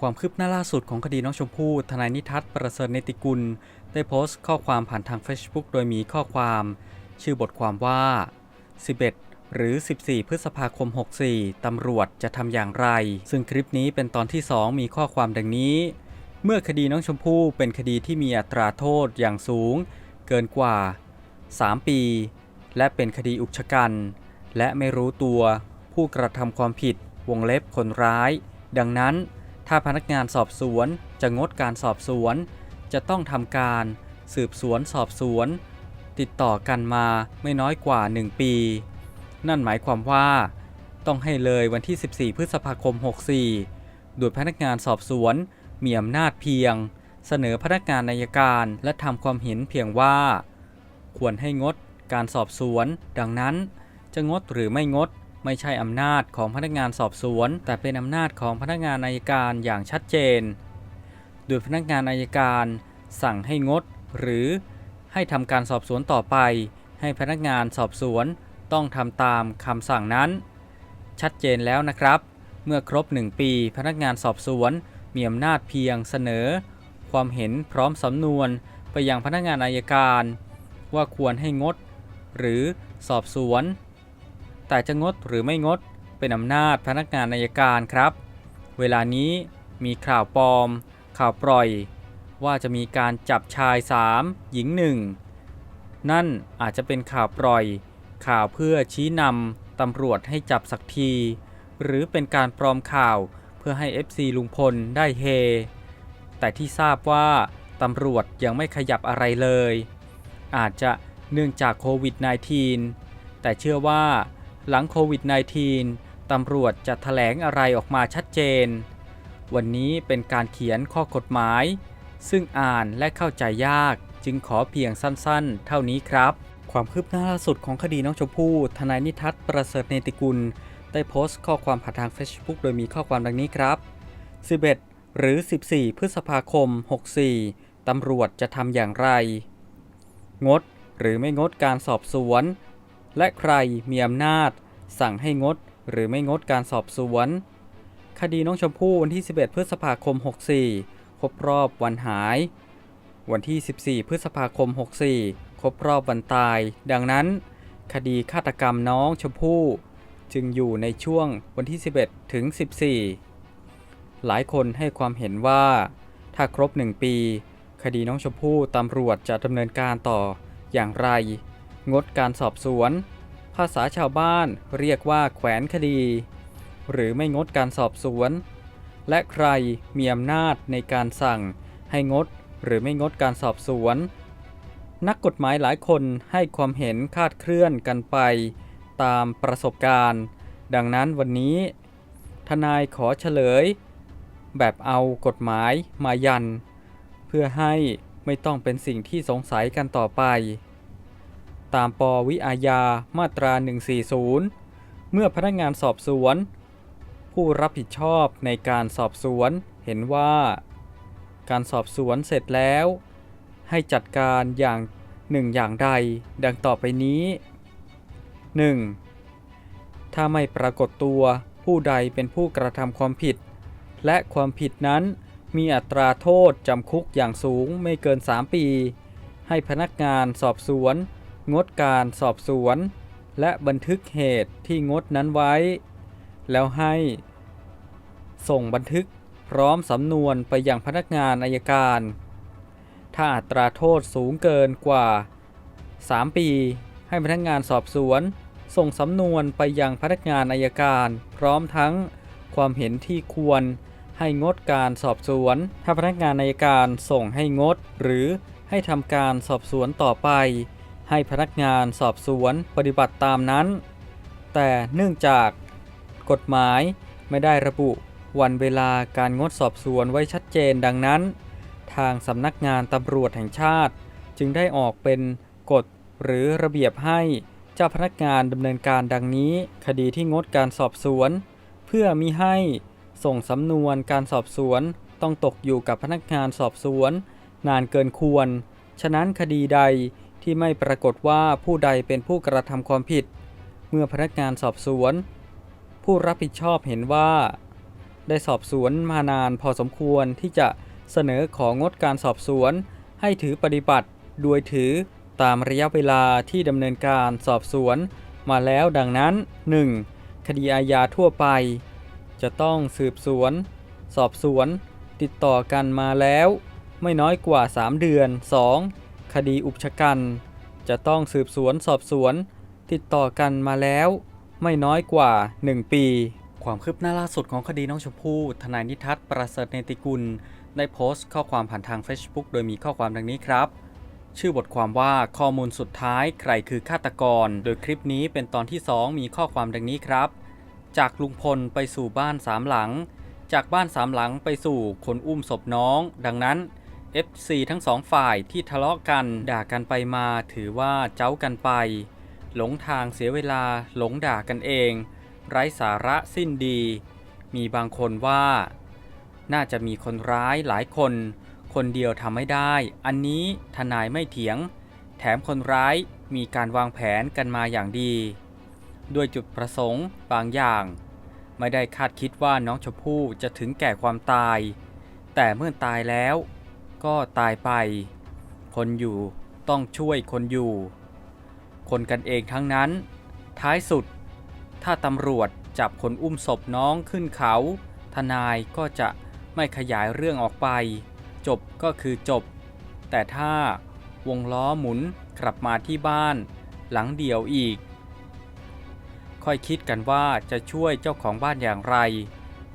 ความคืบหน้าล่าสุดของคดีน้องชมพู่ ทนายนิทัศน์ประเสริฐเนติกุล ได้โพสต์ข้อความผ่านทาง Facebook โดยมีข้อความ ชื่อบทความว่า 11 หรือ 14 พฤษภาคม 64 ตำรวจจะทำอย่างไร ซึ่งคลิปนี้เป็นตอนที่ 2 มีข้อความดังนี้ เมื่อคดีน้องชมพู่เป็นคดีที่มีอัตราโทษอย่างสูง เกินกว่า 3 ปี และเป็นคดีอุกชะกัน และไม่รู้ตัว ผู้กระทำความผิด วงเล็บคนร้าย ดังนั้น ถ้าพนักงานสอบสวนจะงดการสอบสวน จะต้องทำการ สืบสวนสอบสวน ติดต่อกันมาไม่น้อยกว่า 1 ปี นั่นหมายความว่า ต้องให้เลยวันที่ 14 พฤษภาคม 64 โดยพนักงานสอบสวนมีอำนาจเพียง เสนอพนักงานนายการและทำความเห็นเพียงว่า ควรให้งดการสอบสวน ดังนั้น จะงดหรือไม่งด ไม่ใช่อำนาจของพนักงานสอบสวน แต่เป็นอำนาจของพนักงานอายการอย่างชัดเจน โดยพนักงานอายการ สั่งให้งด หรือให้ทำการสอบสวนต่อไป ให้พนักงานสอบสวนต้องทำตามคำสั่งนั้น ชัดเจนแล้วนะครับ เมื่อครบ 1 ปีพนักงานสอบสวนมีอำนาจเพียงเสนอ ความเห็นพร้อมสำนวนไปยังพนักงานอายการ ว่าควรให้งด หรือสอบสวน แต่จะงดหรือไม่งดเป็นอำนาจพนักงานอายการครับ เวลานี้มีข่าวปลอม ข่าวปล่อย ว่าจะมีการจับชาย 3 หญิง 1 นั่นอาจจะเป็นข่าวปล่อย ข่าวเพื่อชี้นำตำรวจให้จับสักที หรือเป็นการปลอมข่าวเพื่อให้ FC ลุงพลได้เฮ แต่ที่ทราบว่าตำรวจยังไม่ขยับอะไรเลย อาจจะเนื่องจากโควิด -19 แต่เชื่อว่า หลังโควิด -19 ตำรวจจะแถลงอะไรออกมาชัดเจน วันนี้เป็นการเขียนข้อกฎหมาย ซึ่งอ่านและเข้าใจยากจึงขอเพียงสั้นๆ เท่านี้ครับ ความคืบหน้าล่าสุดของคดีน้องชมพู่ทนายนิทัศน์ประเสริฐเนติกุล ได้โพสต์ข้อความผ่านทาง Facebook โดยมีข้อความดังนี้ครับ 11 หรือ 14 พฤษภาคม 64ตำรวจจะทำอย่างไร งดหรือไม่งดการสอบสวน และใครมีอำนาจ สั่งให้งดหรือไม่งดการสอบสวน คดีน้องชมพู่วันที่ 11 พฤษภาคม 64 ครบรอบวันหาย วันที่ 14 พฤษภาคม 64 ครบรอบวันตาย ดังนั้น คดีฆาตกรรมน้องชมพู่ จึงอยู่ในช่วงวันที่ 11 ถึง 14 หลายคนให้ความเห็นว่า ถ้าครบ 1 ปี คดีน้องชมพู่ตำรวจจะดำเนินการต่ออย่างไร งดการสอบสวน ภาษาชาวบ้านเรียกว่าแขวนคดี หรือไม่งดการสอบสวน และใครมีอำนาจในการสั่งให้งดหรือไม่งดการสอบสวน นักกฎหมายหลายคนให้ความเห็นคาดเคลื่อนกันไป ตามประสบการณ์ ดังนั้นวันนี้ ทนายขอเฉลย แบบเอากฎหมายมายัน เพื่อให้ไม่ต้องเป็นสิ่งที่สงสัยกันต่อไป ตามปวิอาญามาตรา 140 เมื่อพนักงานสอบสวน ผู้รับผิดชอบในการสอบสวนเห็นว่า การสอบสวนเสร็จแล้ว ให้จัดการอย่างหนึ่งอย่างใดดังต่อไปนี้ 1. ถ้าไม่ปรากฏตัวผู้ใดเป็นผู้กระทำความผิด และความผิดนั้นมีอัตราโทษจำคุกอย่างสูงไม่เกิน 3 ปี ให้พนักงานสอบสวน งดการสอบสวน และบันทึกเหตุที่งดนั้นไว้ แล้วให้ ส่งบันทึกพร้อมสำนวนไปยังพนักงานอายการ ถ้าอัตราโทษสูงเกินกว่า 3 ปี ให้พนักงานสอบสวน ส่งสำนวนไปยังพนักงานอายการ พร้อมทั้งความเห็นที่ควรให้งดการสอบสวน ถ้าพนักงานอายการส่งให้งด หรือให้ทำการสอบสวนต่อไป ให้พนักงานสอบสวนปฏิบัติตามนั้น แต่เนื่องจากกฎหมายไม่ได้ระบุวันเวลาการงดสอบสวนไว้ชัดเจนดังนั้น ทางสำนักงานตำรวจแห่งชาติ จึงได้ออกเป็นกฎหรือระเบียบให้เจ้าพนักงานดำเนินการดังนี้ คดีที่งดการสอบสวน เพื่อมิให้ส่งสำนวนการสอบสวนต้องตกอยู่กับพนักงานสอบสวน นานเกินควร ฉะนั้นคดีใด ที่ไม่ปรากฏว่าผู้ใดเป็นผู้กระทำความผิด เมื่อพนักงานสอบสวน ผู้รับผิดชอบเห็นว่า ได้สอบสวนมานานพอสมควรที่จะเสนอของงดการสอบสวน ให้ถือปฏิบัติ โดยถือตามระยะเวลาที่ดำเนินการสอบสวนมาแล้วดังนั้น 1. คดีอาญาทั่วไป จะต้องสืบสวน สอบสวน ติดต่อกันมาแล้ว ไม่น้อยกว่า 3 เดือน 2. คดีอุกชะกัน จะต้องสืบสวนสอบสวน ติดต่อกันมาแล้ว ไม่น้อยกว่า 1 ปี ความคืบหน้าล่าสุดของคดีน้องชมพู่ทนายนิทัศน์ประเสริฐเนติกุล ได้โพสต์ข้อความผ่านทาง Facebook โดยมีข้อความดังนี้ครับ ชื่อบทความว่าข้อมูลสุดท้ายใครคือฆาตกร โดยคลิปนี้เป็นตอนที่ 2 มีข้อความดังนี้ครับ จากลุงพลไปสู่บ้านสามหลัง จากบ้านสามหลังไปสู่คนอุ้มศพน้อง ดังนั้น FC ทั้งสองฝ่ายที่ทะเลาะกันด่ากันไปมาถือว่าเจ้ากันไป หลงทางเสียเวลาหลงด่ากันเอง ไร้สาระสิ้นดี มีบางคนว่า น่าจะมีคนร้ายหลายคน คนเดียวทำไม่ได้ อันนี้ทนายไม่เถียง แถมคนร้ายมีการวางแผนกันมาอย่างดี ด้วยจุดประสงค์บางอย่าง ไม่ได้คาดคิดว่าน้องชมพู่จะถึงแก่ความตาย แต่เมื่อตายแล้ว ก็ตายไป คนอยู่ต้องช่วยคนอยู่ คนกันเองทั้งนั้น ท้ายสุด ถ้าตำรวจจับคนอุ้มศพน้องขึ้นเขา ทนายก็จะไม่ขยายเรื่องออกไป จบก็คือจบ แต่ถ้าวงล้อหมุนกลับมาที่บ้าน หลังเดียวอีก ค่อยคิดกันว่าจะช่วยเจ้าของบ้านอย่างไร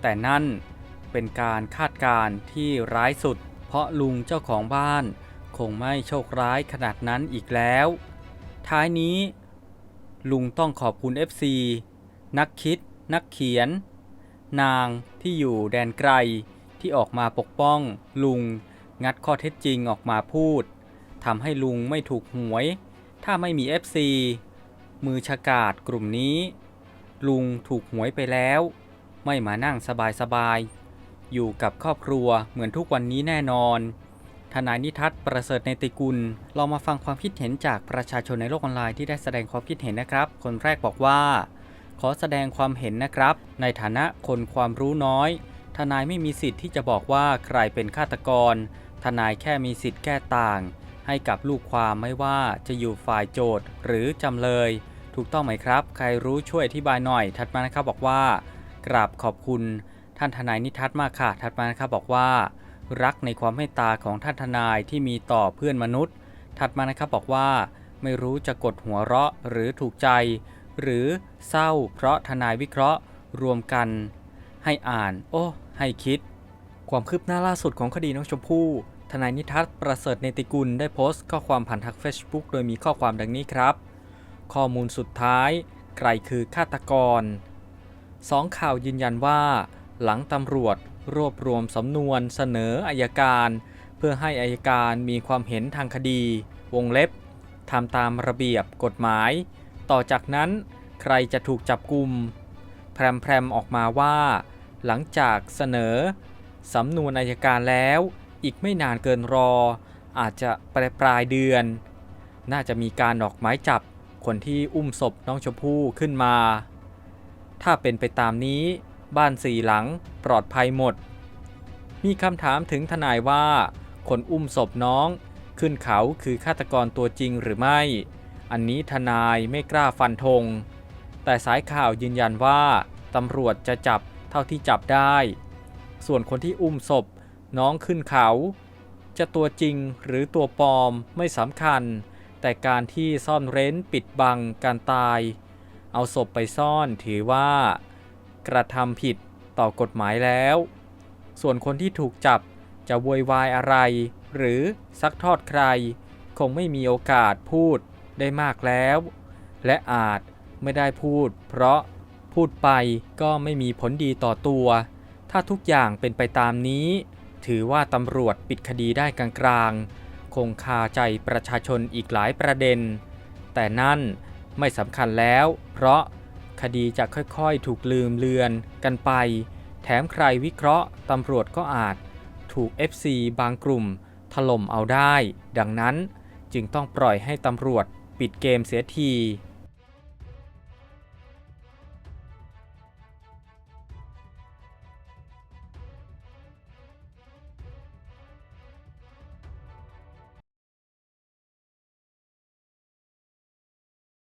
แต่นั่นเป็นการคาดการณ์ที่ร้ายสุด ราะลุงเจ้าของบ้าน คงไม่โชคร้ายขนาดนั้นอีกแล้ว ท้ายนี้ ลุงต้องขอบคุณ FC นักคิด นักเขียน นางที่อยู่แดนไกลที่ออกมาปกป้อง ลุงงัดข้อเท็จจริงออกมาพูดทำให้ลุงไม่ถูกหวย ถ้าไม่มี FC มือฉกาดกลุ่มนี้ ลุงถูกหวยไปแล้ว ไม่มานั่งสบายๆ อยู่กับครอบครัวเหมือนทุกวันนี้แน่นอน ทนายนิทัศน์ประเสริฐในติกุล เรามาฟังความคิดเห็นจากประชาชนในโลกออนไลน์ที่ได้แสดงความคิดเห็นนะครับ คนแรกบอกว่า ขอแสดงความเห็นนะครับ ในฐานะคนความรู้น้อย ทนายไม่มีสิทธิ์ที่จะบอกว่าใครเป็นฆาตกร ทนายแค่มีสิทธิ์แก้ต่าง ให้กับลูกความไม่ว่าจะอยู่ฝ่ายโจทย์หรือจำเลย ถูกต้องไหมครับ ใครรู้ช่วยอธิบายหน่อย ถัดมานะครับบอกว่ากราบขอบคุณ ท่านทนายนิทัศน์มากค่ะ ถัดมานะครับบอกว่า รักในความเมตตาของท่านทนายที่มีต่อเพื่อนมนุษย์ ถัดมานะครับบอกว่า ไม่รู้จะกดหัวเราะหรือถูกใจ หรือเศร้าเพราะทนายวิเคราะห์รวมกัน ให้อ่าน โอ้ให้คิด ความคืบหน้าล่าสุดของคดีน้องชมพู่ทนายนิทัศน์ประเสริฐเนติกุลได้โพสต์ข้อความผ่านทาง Facebook โดยมีข้อความดังนี้ครับ ข้อมูลสุดท้าย ใครคือฆาตกรสองข่าวยืนยันว่า หลังตำรวจรวบรวมสำนวนเสนออายการ เพื่อให้อายการมีความเห็นทางคดี วงเล็บทำตามระเบียบกฎหมาย ต่อจากนั้นใครจะถูกจับกลุ่มแพรมๆออกมาว่า หลังจากเสนอสำนวนอายการแล้วอีกไม่นานเกินรอ อาจจะปลายปลายเดือน น่าจะมีการออกหมายจับคนที่อุ้มศพน้องชมพู่ขึ้นมา ถ้าเป็นไปตามนี้ บ้านสี่หลังปลอดภัยหมด มีคำถามถึงทนายว่า คนอุ้มศพน้อง ขึ้นเขาคือฆาตกรตัวจริงหรือไม่ อันนี้ทนายไม่กล้าฟันธง แต่สายข่าวยืนยันว่าตำรวจจะจับเท่าที่จับได้ ส่วนคนที่อุ้มศพน้องขึ้นเขา จะตัวจริงหรือตัวปลอมไม่สำคัญ แต่การที่ซ่อนเร้นปิดบังการตาย เอาศพไปซ่อนถือว่า กระทำผิดต่อกฎหมายแล้ว ส่วนคนที่ถูกจับจะโวยวายอะไร หรือซักทอดใคร คงไม่มีโอกาสพูดได้มากแล้ว และอาจไม่ได้พูด เพราะพูดไปก็ไม่มีผลดีต่อตัว ถ้าทุกอย่างเป็นไปตามนี้ ถือว่าตำรวจปิดคดีได้กลางๆ คงคาใจประชาชนอีกหลายประเด็น แต่นั่นไม่สำคัญแล้ว เพราะ คดีจะค่อยๆ ถูกลืมเลือนกันไป แถมใครวิเคราะห์ตำรวจก็อาจ ถูก FC บางกลุ่ม ถล่มเอาได้ ดังนั้นจึงต้องปล่อยให้ตำรวจปิดเกมเสียที